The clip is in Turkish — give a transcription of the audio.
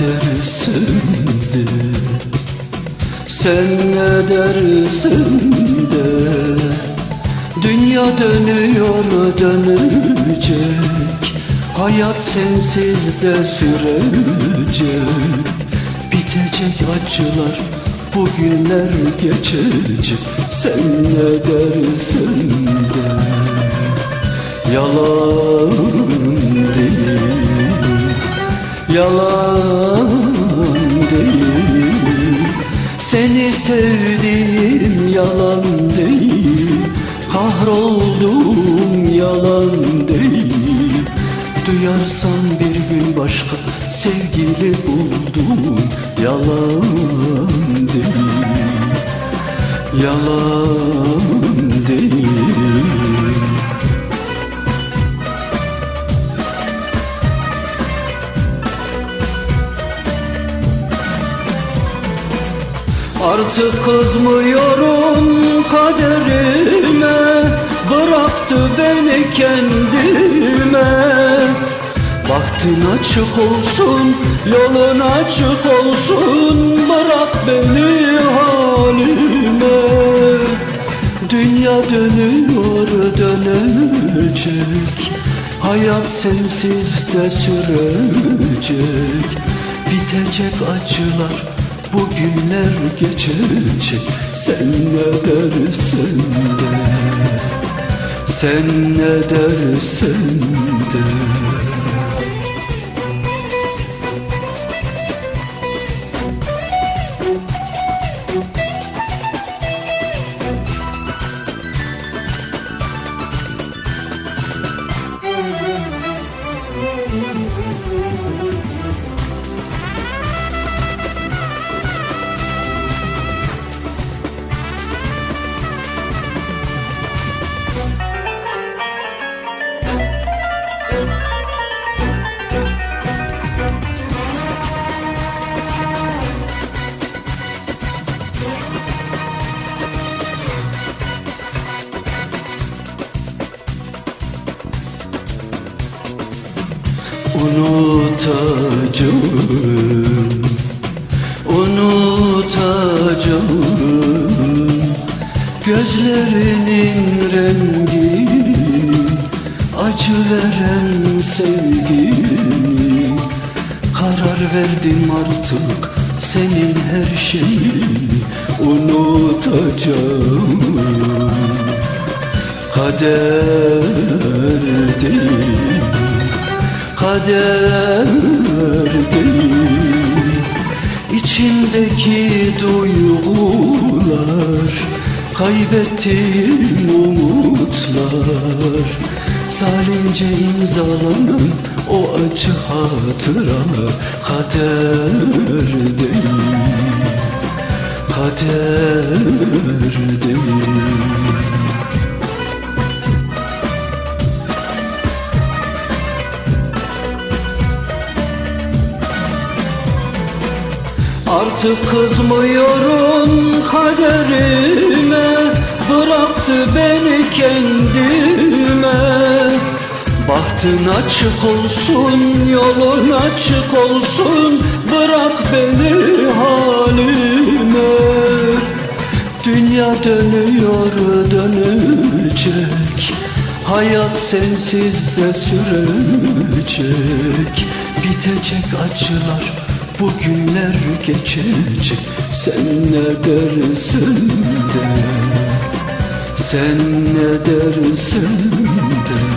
Dersin de Sen ne dersin de? Dünya dönüyor dönecek. Hayat sensiz de sürecek. Bitecek acılar Bugünler geçecek. Sen ne dersin de? Yalan değil. Yalan Seni sevdiğim yalan değil. Kahroldum yalan değil. Duyarsan bir gün başka sevgili buldum Yalan değil. Yalan değil Artık kızmıyorum kaderime. Bıraktı beni kendime. Bahtın açık olsun, yolun açık olsun. Bırak beni halime. Dünya dönüyor dönecek. Hayat sensiz de sürecek. Bitecek acılar Bugünler geçecek Sen ne dersen de. Sen ne dersen de Unutacağım Unutacağım Gözlerinin rengini Acı veren sevgini. Karar verdim artık Senin her şeyini. Unutacağım Kader kader değil. İçimdeki duygular Kaybettiğim umutlar. Zalimce imzalanan o acı hatıralar Kader değil. Kader değil Artık kızmıyorum kaderime Bıraktı beni kendime. Bahtın açık olsun, yolun açık olsun Bırak beni halime. Dünya dönüyor dönecek. Hayat sensiz de sürecek. Bitecek acılar Bugünler geçecek Sen ne dersin de? Sen ne dersin de